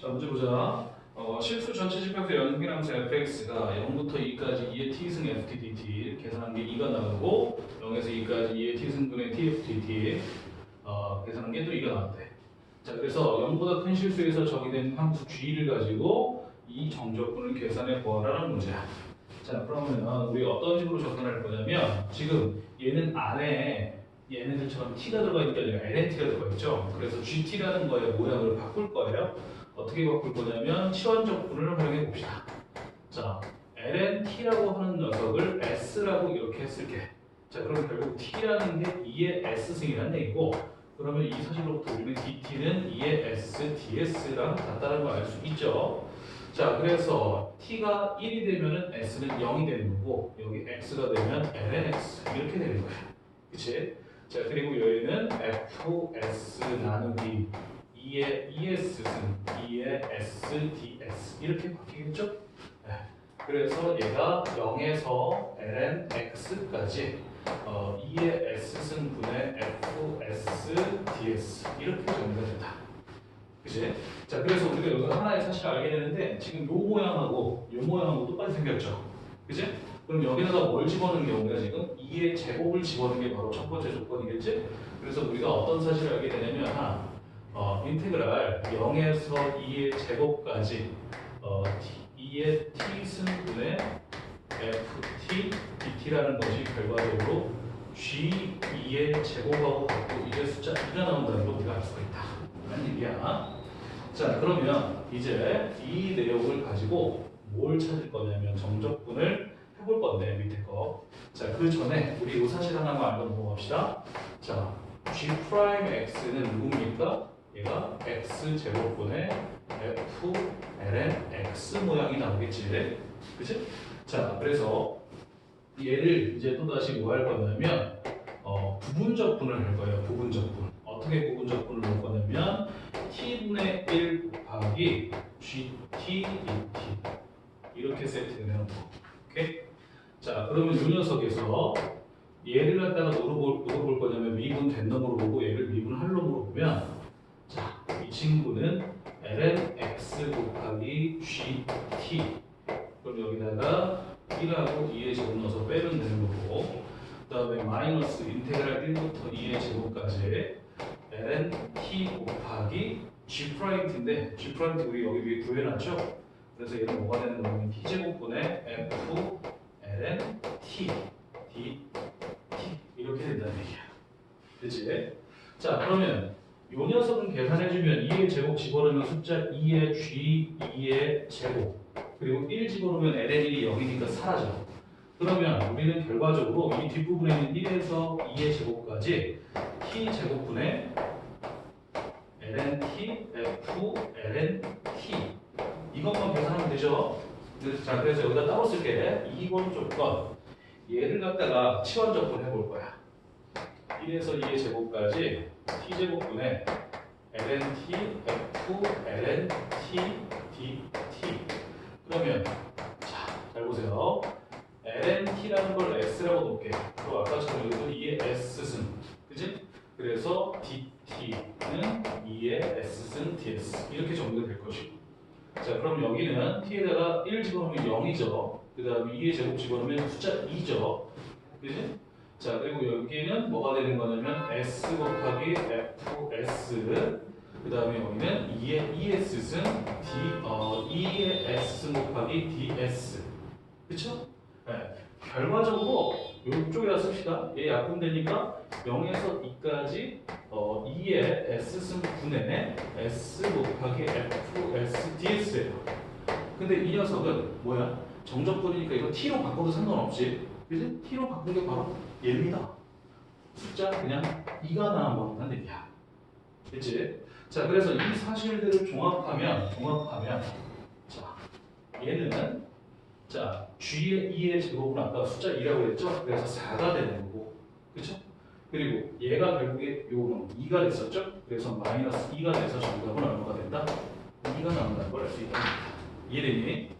자 문제 보자. 어, 실수 전체 집합의 연속이랑수 fx가 0부터 2까지 2의 t승 ft dt 계산한 게 2가 나오고 0에서 2까지 2의 t승분의 tf dt 어, 계산한 게 또 2가 나왔대. 자 그래서 0보다 큰 실수에서 정의된 함수 g를 가지고 이 정적분을 계산해 보아라는 문제야. 자 그러면 우리 어떤 식으로 접근할 거냐면 지금 얘는 안에 얘네들처럼 t가 들어가 있는 게 아니라 lnt가 들어가 있죠. 그래서 gt라는 거의 모양을 바꿀 거예요. 어떻게 바꿀 거냐면 치환적분을 활용해 봅시다. 자, lnt라고 하는 녀석을 s라고 이렇게 쓸게. 자, 그럼 결국 t라는 게 2의 s승이라는 얘기고 그러면 이 사실로부터 우리는 dt는 2의 s ds랑 같다는 걸 알 수 있죠. 자, 그래서 t가 1이 되면은 s는 0이 되는 거고 여기 x가 되면 lnx 이렇게 되는 거야. 그치? 자, 그리고 여기는 fs 나누기 2의 ES승, 2의 SDS 이렇게 바뀌겠죠? 네. 그래서 얘가 0에서 lnx까지 어, 2의 S승 분의 FS, DS 이렇게 정리가 된다. 그치? 자, 그래서 우리가 여기서 하나의 사실을 알게 되는데 지금 요 모양하고 요 모양하고 똑같이 생겼죠? 그치? 그럼 여기다가 뭘 집어넣은 게 우리가 지금 2의 제곱을 집어넣은 게 바로 첫 번째 조건이겠지? 그래서 우리가 어떤 사실을 알게 되냐면 하나 어, 인테그랄 0에서 2의 제곱까지 어, t, 2의 t승분의 ft dt라는 것이 결과적으로 g2의 제곱하고 같고 이게 숫자 2가 나온다는 걸 우리가 알 수가 있다. 라는 얘기야. 자 그러면 이제 이 내용을 가지고 뭘 찾을 거냐면 정적분을 해볼 건데 밑에 거. 자그 전에 우리 이 사실 하나만 알고 넘어갑시다. 자 g 프라임 x는 누굽니까? 얘가 x 제곱분의 f ln x 모양이 나오겠지, 그치? 자, 그래서 얘를 이제 또 다시 뭐 할 거냐면 어, 부분적분을 할 거예요. 부분적분. 어떻게 부분적분을 할 거냐면 t분의 1 곱하기 gt dt 이렇게 세팅을 해놓고, 오케이? 자, 그러면 이 녀석에서 얘를 갖다가 노려볼, 노려볼 거냐면 미분 된 놈으로 보고 얘를 미분 할 놈으로 보면 자, 이 친구는 ln x 곱하기 gt 그럼 여기다가 1하고 2의 제곱 넣어서 빼면 되는 거고 그 다음에 마이너스 인테그랄 1부터 2의 제곱까지 ln t 곱하기 g 프라임t인데 g 프라임t 우리 여기 위에 구해놨죠? 그래서 얘는 뭐가 되는 거냐면 t 제곱분의 f ln t d t 이렇게 된다는 얘기야. 그치? 자 그러면 요 녀석은 계산해주면 2의 제곱 집어넣으면 숫자 2의 g 2의 제곱 그리고 1 집어넣으면 ln1이 0이니까 사라져. 그러면 우리는 결과적으로 이 뒷부분에 있는 1에서 2의 제곱까지 t 제곱분의 ln t f ln t. 이것만 계산하면 되죠? 자 그래서 여기다 따로 쓸게. 2번 조건. 얘를 갖다가 치환적분 해볼 거야. 1에서 2의 제곱까지 t제곱분의 ln t f ln t dt 그러면 자, 잘 보세요. ln t라는 걸 s라고 놓을게. 또 아까처럼 여기도 2의 s승, 그지? 그래서 dt는 2의 s승 ds 이렇게 정리가 될 것이고. 자, 그럼 여기는 t에다가 1 집어넣으면 0이죠. 그 다음에 2의 제곱 집어넣으면 숫자 2죠. 그지? 자, 그리고 여기는 뭐가 되는 거냐면 s 곱하기 fs 그 다음에 여기는 2의 ES승 D, 어, 2의 S 곱하기 DS 그쵸? 네. 결과적으로 이쪽에다 씁시다 얘 약분되니까 0에서 2까지 어, 2의 S승 분의 S 곱하기 F, S, DS예요 근데 이 녀석은 뭐야? 정적분이니까 이거 T로 바꿔도 상관없지 그지? T로 바꾼 게 바로 얘입니다 숫자 그냥 2가 나와버린다는 얘기야 그치? 자, 그래서 이 사실들을 종합하면, 종합하면, 자, 얘는, 자, G의 2의 제곱은 아까 숫자 2라고 했죠? 그래서 4가 되는 거고, 그쵸? 그리고 얘가 결국에 요거는 2가 됐었죠? 그래서 마이너스 2가 돼서 정답은 얼마가 된다? 2가 나온다는 걸 알 수 있다. 이해되니?